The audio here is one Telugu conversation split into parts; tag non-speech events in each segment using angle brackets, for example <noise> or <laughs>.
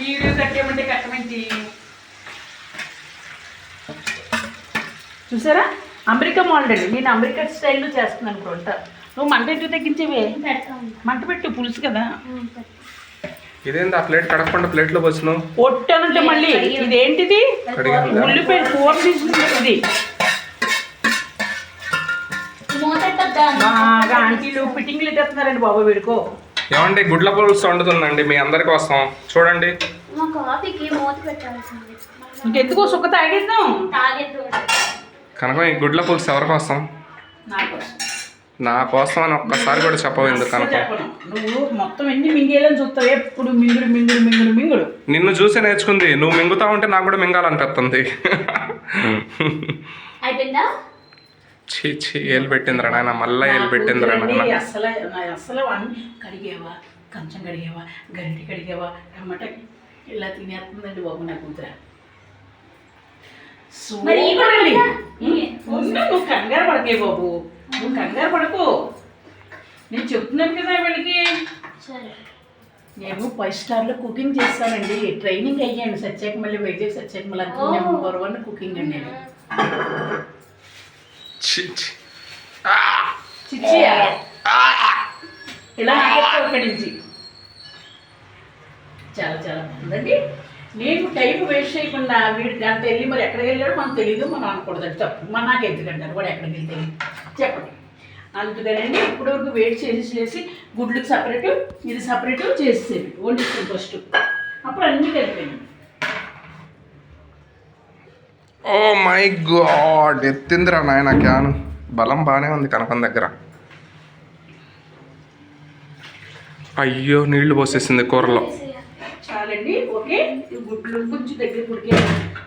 వీడియో కట్టేయమంటే కట్టమేంటి? చూసారా? అమెరికా మోడల్ అండి. నేను అమెరికా స్టైల్లో చేస్తున్నాను ఇప్పుడు వంట నువ్వు మంట ఎందుకు తగ్గించేవే? మంట పెట్టు పులుసు కదా. ఇదేంది? ఆ ప్లేట్ కడగకుండా ప్లేట్లో పోసినావు పొట్టనంటే మళ్ళీ ఇదేంటిది? కడిగాను. ఉల్లిపాయ కూర తీసుకుంది ఇది. బాగా ఆంటీలు ఫిట్టింగ్లు తెస్తున్నారండి బాబు వీడుకో. ఏమండి గుడ్ల పులుసు వండుతుందండి మీ అందరి కోసం. చూడండి. మా కాఫీకి మూత పెట్టాల్సింది ఇంకెందుకో? సుఖ తాగేద్దాం. తాగేద్దు. కనుక ఈ గుడ్ల పులుసు ఎవరి కోసం? నా కోసం. నా కోసం అని ఒక్కసారి కూడా చెప్పవు కనుక? చెప్పను. నువ్వు మొత్తం ఎన్ని మింగేయాలని చూస్తావు? ఎప్పుడు మింగుడు మింగుడు మింగుడు మింగుడు. నిన్ను చూసి నేర్చుకుంది. నువ్వు మింగుతా ఉంటే నాకు కూడా మింగాలనిపిస్తుంది. అయిపోయిందా? చీ చీ ఏలు పెట్టిందిరా నాయన మళ్ళా ఏలు పెట్టిందిరా నాయన. అసలు నా అసలు అన్ని కడిగేవా కంచం కడిగేవా గరిటె కడిగేవా టమాటా ఇలా తినేస్తుందండి బాబు నా కూతుర. సూపర్ అండి. కూడా ఉమ్, ఉండు, నువ్వు కంగారు పడకే బాబు. నువ్వు కంగారు పడకు. నేను చెప్తున్నాను కదా వీళ్ళకి. సరే. నేను ఫైవ్ స్టార్లో కుకింగ్ చేస్తానండి. ట్రైనింగ్ అయ్యాను. సత్యాక మళ్ళీ వైజాగ్ సత్యాక మళ్ళీ ఓ. నెంబర్ వన్ కుకింగ్ అండి నేను. ఇలా ఇక్కడి నుంచి. చాలా చాలా బాగుందండి. నేను టైం వేస్ట్ చేయకుండా వీడి గంట వెళ్ళి మరి ఎక్కడికి వెళ్ళాడో మనకు తెలియదు మనం అనకూడదు తప్పు మన నాకు ఎందుకంటారు వాడు ఎక్కడికి వెళ్తే చెప్పండి. అందుకనండి ఇప్పటి వరకు వెయిట్ చేసి చేసి గుడ్లకు సపరేట్ ఇది సపరేట్ చేసేది వండిస్తాను ఫస్ట్ అప్పుడు అన్నీ కలిపాను ఓ మై గాడ్ ఎత్తిందిరా నాయన క్యాను. బలం బాగానే ఉంది కనకం దగ్గర. అయ్యో నీళ్ళు పోసేసింది కూరలో. చాలండి ఓకే. ఈ గుడ్లు కొంచెం దగ్గర ఉడికే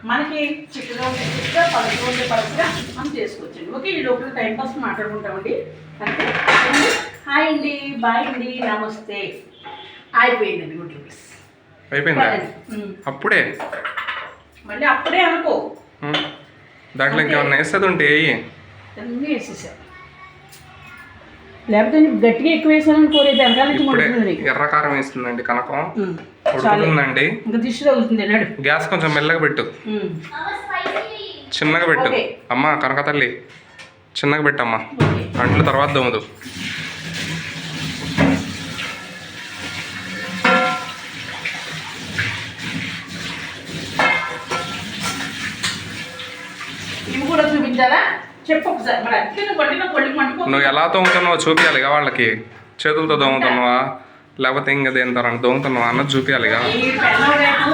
మనకి చిక్కగా ఉంటే చిక్కగా పలసగా ఉంటే పలసగా మనం చేసుకోవచ్చండి. ఓకే ఈ లోపల టైం పాస్ మాట్లాడుకుంటామండి. అంతే. హాయ్ అండి బాయ్ అండి నమస్తే. అయిపోయిందండి గుడ్లు. పులుసు. అయిపోయిందా? పదండి. ఉమ్. అప్పుడే? మళ్ళీ అప్పుడే అనుకో. దాంట్లో ఇంకేమన్నా వేసేది ఉంటే అన్నీ లేకపోతే గట్టిగా ఎక్కువ వేసాను వెనకాల నుంచి ముడుతుంది నీకు. ఎర్రకారం వేస్తుందండి కనకం. ఉడుకుతుందండి. ఇంకా దిష్టి తగులుతుంది గ్యాస్ కొంచెం మెల్లగా పెట్టు. చిన్నగా పెట్టు. అమ్మా కనక తల్లి. చిన్నగా పెట్టమ్మా. అంట్లు తర్వాత దోమదు ఇవి కూడా చూపించాలా చెప్పు ఒకసారి. మరి అట్లే నువ్వు కొట్టిన కొళ్ళకి మండుకో. నువ్వు ఎలా తోముతున్నావో చూపించాలిగా వాళ్ళకి. చేతులతో దోముతున్నావా లేకపోతే ఇంకా దేంతారని దోముతున్నావా అన్నది చూపించాలిగా ఈ పెళ్ళం రేపు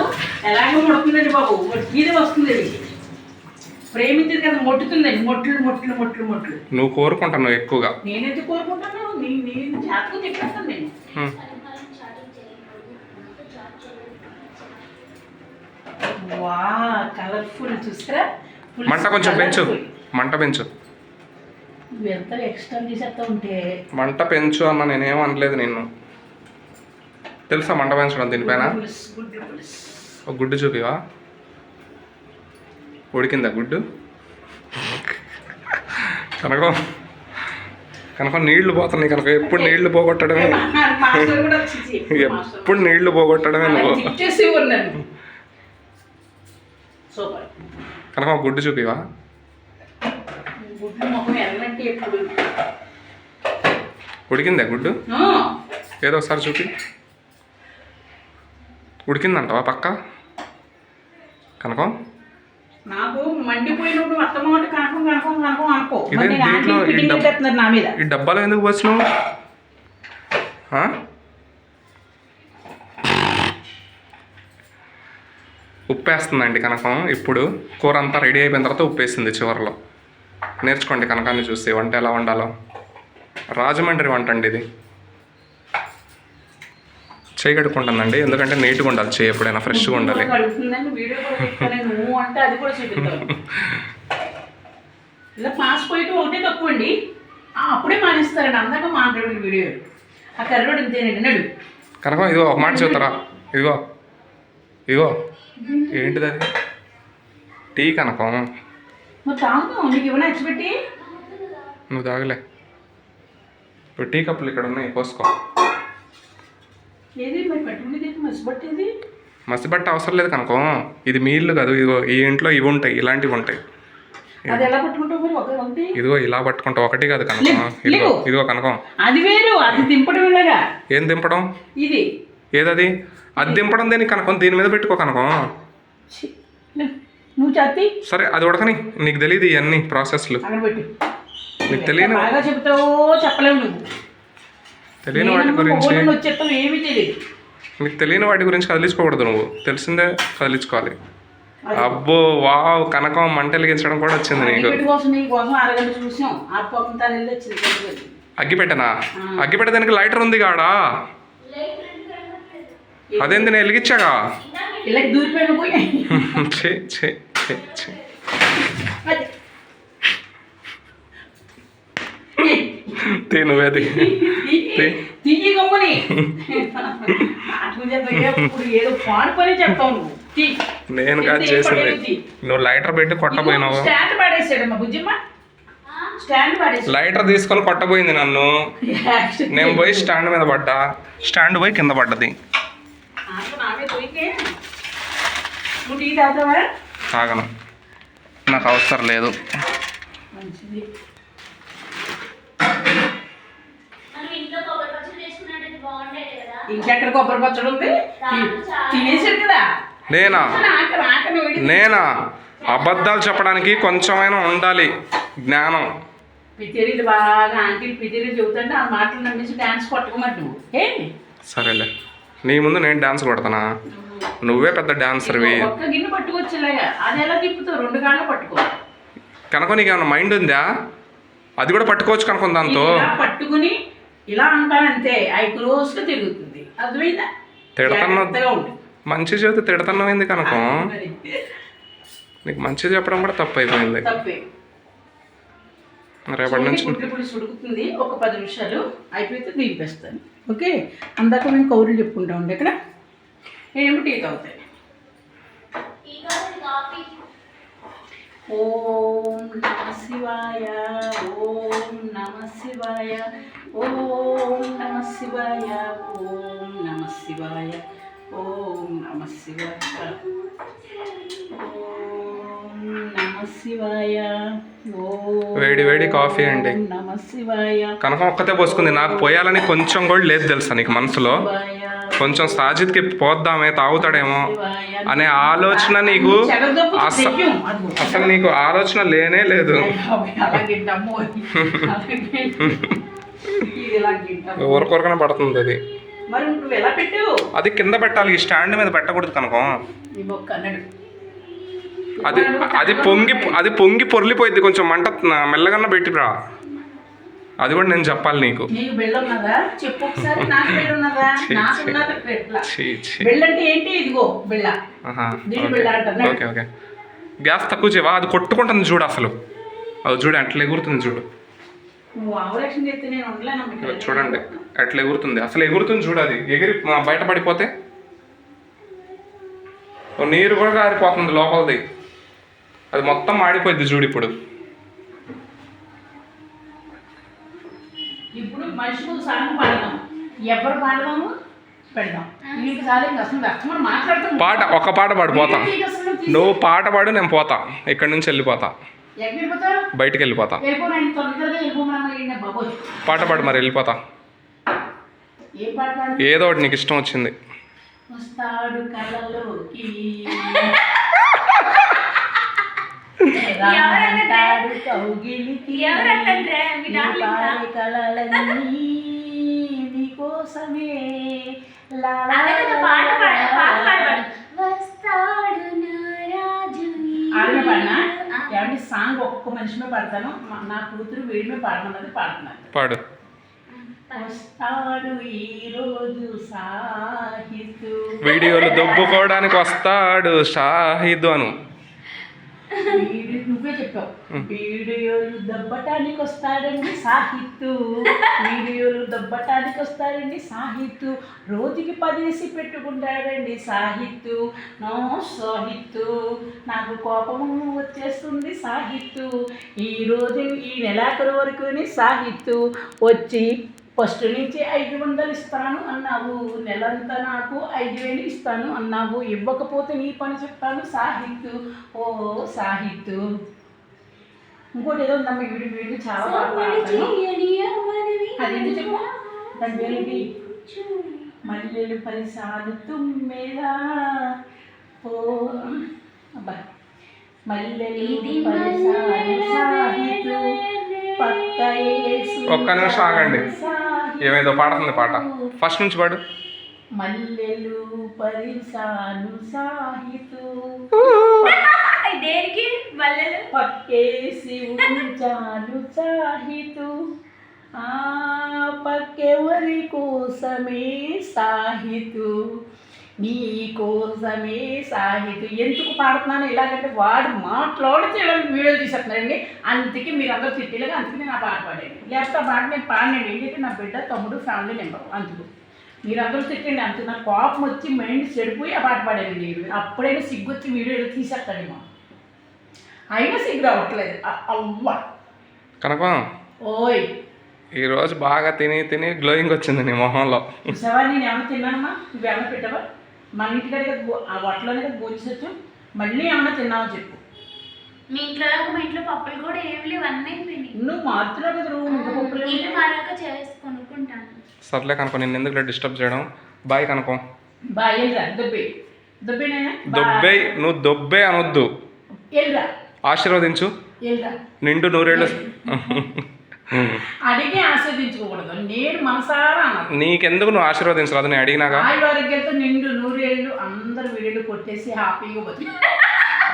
ఎలాగో ముడుతుందండి బాబు. మీద వస్తుంది ఇది ప్రేమించేది కదా మొట్టుతుందండి. మొట్లు మొట్లు మొట్లు మొట్లు. నువ్వు కోరుకుంటున్నావు ఎక్కువగా. నేనైతే కోరుకుంటాను నీ నేను జాతకం చెప్పేస్తాను నేను. హ్మ్. వా కలర్ఫుల్ చూసారా Full మంట కొంచెం పెంచు. మంట పెంచు. మంట పెంచు అన్న నేనేం అనలేదు నిన్ను. తెలుసా మంట పెంచడం దీనిపైన. ఒక గుడ్డు చూపివా? ఉడికిందా గుడ్డు? కనుక కనుక నీళ్ళు పోతున్నాయి కనుక. ఎప్పుడు నీళ్ళు పోగొట్టడమే? ఎప్పుడు నీళ్ళు పోగొట్టడమే నువ్వు. కనుక ఒక గుడ్డు చూపివా? గుడ్లు ఎర్రనట్టు ఎప్పుడు ఉడికిందా గుడ్డు? ఏదో ఒకసారి చూపి. ఉడికిందంటవా పక్క? కనకం? నాకు మండిపోయినప్పుడు అత్తమాట కనకం కనకం కనకం అనుకో ఇదేం మరి నేను దీంట్లో ఆంటీ ఈ నా మీద. డబ్బాలో ఎందుకు ఆ? ఉప్పేస్తుందండి కనకం ఇప్పుడు. కూర అంతా రెడీ అయిపోయిన తర్వాత ఉప్పేసింది చివరిలో. నేర్చుకోండి కనకాన్ని చూసి వంట ఎలా వండాలో. రాజమండ్రి వంట అండి ఇది. చేయి కడుక్కుంటుందండి ఎందుకంటే నీట్గా ఉండాలి చేయి ఎప్పుడైనా ఫ్రెష్గా ఉండాలి. ఇలా పాస్ పోయిட்டு ఒకటే తక్కువ అండి. ఆ, అప్పుడే మానేస్తారండి అందాక మాట్లాడు వీడియో. ఆ కర్రోడు ఇంతేనండి నడు కనకం ఇదిగో ఒక మాట చెప్తారా? ఇదిగో ఇదిగో. ఏంటిది అది? టీ కనకం. నీకు ఇచ్చిపెట్టి నువ్వు తాగలే. ఇప్పుడు టీ కప్పులు ఇక్కడ ఉన్నాయి పోసుకో ఏది మరి పట్టుకునేది మసిపట్టేది? మసిబట్ట అవసరం లేదు కనుకో. ఇది మీ ఇల్లు కాదు ఇదిగో ఈ ఇంట్లో ఇవి ఉంటాయి ఇలాంటివి ఉంటాయి. అది ఎలా పట్టుకుంటావు మరి ఒక ఒకటి? ఇదిగో ఇలా పట్టుకుంటా ఒకటి కాదు కనకం. ఇదిగో. ఇదిగో కనకం. అది వేరు అది దింపడం ఇలాగా. ఏం దింపడం? ఇది. ఏదది? అది దింపడం దేని కనకం? దీని మీద పెట్టుకో కనకం. నువ్వు చత్తి? సరే అది ఉడకని. నీకు తెలియదు ఇవన్నీ ప్రాసెస్లు. నీకు తెలియని బాగా చెబుతావో చెప్పలేవు నువ్వు. తెలియని వాటి గురించి ఏమీ తెలియదు. నీకు తెలియని వాటి గురించి కదిలించుకోకూడదు నువ్వు. తెలిసిందే కదిలించుకోవాలి. అబ్బో వావ్ కనకం మంట వెలిగించడం కూడా వచ్చింది నీకు. అగ్గి పెట్టనా? అగ్గి పెట్టే దానికి లైటర్ ఉంది కాడా? అదేంది నేను వెలిగించాగా? ఇలా దూరిపోయిన పోయి. <laughs> తీ నువ్వేది తీయి, తీయి గమ్ముని నాకు చెప్పయ్యా, ఇప్పుడు ఏదో పాడు పని చెప్తావు నువ్వు. తీ. నేను కాదు చేసింది. నువ్వు లైటర్ పెట్టి స్టాండ్ పడేసాడమ్మా బుజ్జిమ్మ. పడేసాడు. లైటర్ తీసుకొని కొట్టబోయింది నన్ను. నేను పోయి స్టాండ్ మీద పడ్డా. స్టాండ్ పోయి కింద పడ్డది. తాగను. నాకు అవసరం లేదు. ఇంకెక్కడ కొబ్బరి పచ్చడి ఉంది? తినేసాడు కదా? నేనా? నేనా? అబద్ధాలు చెప్పడానికి కొంచెమైనా ఉండాలి జ్ఞానం. పితిరీలు బాగా ఆంటీలు పితిరీలు చెబుతుంటే ఆ మాటలు నమ్మేసి డాన్స్ కొట్టకమాట నువ్వు. ఏ సరేలే. నీ ముందు నేను డాన్స్ కొడతానా? నువ్వే పెద్ద డాన్సర్వి ఒక్క గిన్నె పట్టుకొచ్చేలాగా. అది ఎలా తిప్పుతావు? రెండు కాళ్ళు పట్టుకో. కనుక నీకు ఏమైనా మైండ్ ఉందా? అది కూడా పట్టుకోవచ్చు కనుక దాంతో పట్టుకుని ఇలా అంటానంతే. అవి క్లోజ్గా తిరుగుతుంది. అర్థమైందా? మంచి చెబితే తిడతన్నమైంది కనుక. నీకు మంచి చెప్పడం కూడా తప్పు. అయిపోయింది రేపటి నుంచి ఉడుకుతుంది. ఒక పది నిమిషాలు అయిపోతే దింపేస్తాను. ఓకే? అందాక మేము కౌరులు చెప్పుకుంటా ఉండే ఇక్కడ నేనేమో టీ తాగుతాను ఈ కాఫీ కాఫీ. ఓం నమ శివాయ ఓం నమ శివాయ ఓం నమ శివాయ ఓం నమ శివాయ ఓం నమ శివాయ వేడి వేడి కాఫీ అండి. నమ శివాయ. కనకం ఒక్కతే పోసుకుంది. నాకు పోయాలని కొంచెం కూడా లేదు తెలుసా నీకు మనసులో? శివాయ. కొంచెం సాజిద్కి పోద్దామే తాగుతాడేమో అనే ఆలోచన నీకు. అసలు నీకు ఆలోచన లేనే లేదు. ఊరకొరకనే పడుతుంది అది. అది కింద పెట్టాలి ఈ స్టాండ్ మీద పెట్టకూడదు కనుక. అది అది పొంగి అది పొంగి పొర్లిపోయింది కొంచెం మంట మెల్లగన్నా పెట్టిరా. అది కూడా నేను చెప్పాలి నీకు. ఓకే. Okay okay. గ్యాస్ తక్కువ చేయవా? అది కొట్టుకుంటుంది చూడు అసలు. అది చూడు అట్లా ఎగురుతుంది చూడు. చూడండి అట్లా ఎగురుతుంది. అసలు ఎగురుతుంది చూడు అది. ఎగిరి బయట పడిపోతే నీరు కూడా కారిపోతుంది లోపలిది. అది మొత్తం మాడిపోయింది చూడు ఇప్పుడు. ఇప్పుడు మనిషి ముందు సాంగ్ పాడదాం ఎవరు పాడదాము? పెడదాం. సార్ ఇంకా అసలు కష్టమని మాట్లాడుతాం. పాట ఒక పాట పాడు పోతాం. నీకు అసలు తీసి- నువ్వు పాట పాడు నేను పోతా. ఇక్కడి నుంచి వెళ్ళిపోతా. బయటికి వెళ్ళిపోతా. పాట పాడు మరి వెళ్ళిపోతా. ఏ పాట పాడు? ఏదో ఒకటి నీకు ఇష్టం వచ్చింది. వస్తాడు కళ్ళలోకి రామంటాడు కౌగిలికి ఎవరన్నదిరా? మీ నీ డార్లింగ్ రా? పాడే కలలన్నీ నీకోసమే వస్తాడు ఏమంటే సాంగ్ ఒక్కొక్క మనిషిమే పాడతాను నా కూతురు వీడిమే పాడమన్నది పాడుతున్నాను పాడు. వస్తాడు ఈ రోజు సాహితు. వీడియోలు <laughs> దొబ్బుకోవడానికి వస్తాడు షాహిద్ అను. వీడి వీడియోలు దబ్బటానికి వస్తాడండి సాహిత్తు వీడియోలు దబ్బటానికి వస్తాడండి సాహిత్తు రోజుకి పదేసి పెట్టుకుంటాడండి సాహిత్తు నో సాహిత్తు నాకు కోపము వచ్చేస్తుంది సాహిత్తు ఈ రోజు ఈ నెలాఖరు వరకుని సాహిత్తు వచ్చి ఫస్ట్ నుంచి ఐదు వందలు ఇస్తాను అన్నావు. నెలంతా నాకు ఐదు వేలు ఇస్తాను అన్నావు. ఇవ్వకపోతే నీ పని చెప్తాను సాహిత్తు ఓ సాహిత్తు ఇంకోటి ఏదో ఉందమ్మా వీడి వీడికి చాలా బాగా పాడతాను. అదేంటి చెప్పు? దాని మల్లెలు పరిసాలు తుమ్మెదా? ఓ అబ్బా. ఒక్క నిమిషం ఆగండి. ఏమేదో పాడుతుంది పాట. ఫస్ట్ నుంచి పాడు. మల్లెలు పరిసాలు సాహితు. దేనికి? వల్లలు. పక్కేసి ఉంచాను సాహితు. ఆ పక్కెవరి కోసమే సాహితు? నీ కోసమే సాహితు. ఎందుకు పాడుతున్నాను ఇలాగంటే వాడు మాట్లాడితే వీడియో తీసేస్తున్నారండి. అందుకే మీరు అందరూ తిట్టేలాగా అందుకే నేను ఆ పాట పాడాను. లేకపోతే ఆ పాట నేను పాడినండి ఏంటంటే నా బిడ్డ తమ్ముడు ఫ్యామిలీ నెంబర్ అందుకు. మీరు అందరూ తిట్టండి. అంత. నాకు కోపం వచ్చి మైండ్ చెడిపోయి ఆ పాట పాడానండి. అప్పుడైనా సిగ్గు వచ్చి వీడియో తీసేస్తాడేమో అయినా సిగ్గు రావట్లేదు. అవ్వ. కనకం ఓయ్. ఈరోజు బాగా తిని తిని గ్లోయింగ్ వచ్చింది నీ మొహంలో. చూసావా నేను ఏమైనా తిన్నానమ్మా? నువ్వేమైనా పెట్టావా? మన కదా భో- ఆ వట్టలోనే కదా భోజనం మళ్ళీ ఏమైనా తిన్నావో చెప్పు. మీ ఇంట్లో మా ఇంట్లో పప్పులు కూడా ఏమి లేవు అన్నీ అయిపోయినాయి. నువ్వు మాత్రమే కదా నువ్వు ఇంకా పప్పులు ఇల్లు మారాక చేసి కొనుక్కుంటాను. సర్లే కనుకో నేను ఎందుకు డిస్టర్బ్ చేయడం? బాయ్ కనుకో. వెళ్ళరా దొబ్బే దొబ్బేనైనా దొబ్బే నువ్వు దొబ్బే అనొద్దు. వెళ్ళరా ఆశీర్వదించు. నిండు నూరేళ్ళు <laughs> అడిగి ఆస్వాదించుకోకూడదు నేను మనసారా నీకెందుకు నువ్వు ఆశీర్వదించరాదు? నేను అడిగినాగా. నిండు నూరేళ్ళు అందరు వీడియోలు కొట్టేసి హ్యాపీగా బతుకు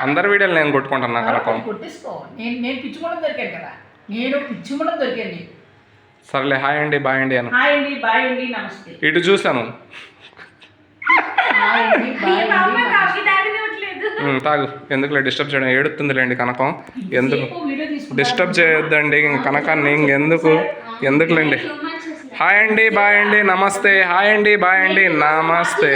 అందరి వీడియోలు నేను కొట్టుకుంటున్నా కొట్టేసుకో. నేను నేను పిచ్చుకోవడం దొరికాను కదా. నేను పిచ్చుకోవడం దొరికాను సర్లే హాయ్ అండి బాయ్ అండి అను. హాయ్ అండి బాయ్ అండి నమస్తే. ఇటు చూశాను. తాగు. ఎందుకులే? డిస్టర్బ్ చేయడం. ఏడుతుందిలేండి కనకం. ఎందుకు? డిస్టర్బ్ చేయొద్దండి. ఇంక కనకాన్ని ఇంకెందుకు ఎందుకులేండి. హాయ్ అండి బాయ్ అండి నమస్తే. హాయ్ అండి బాయ్ అండి నమస్తే.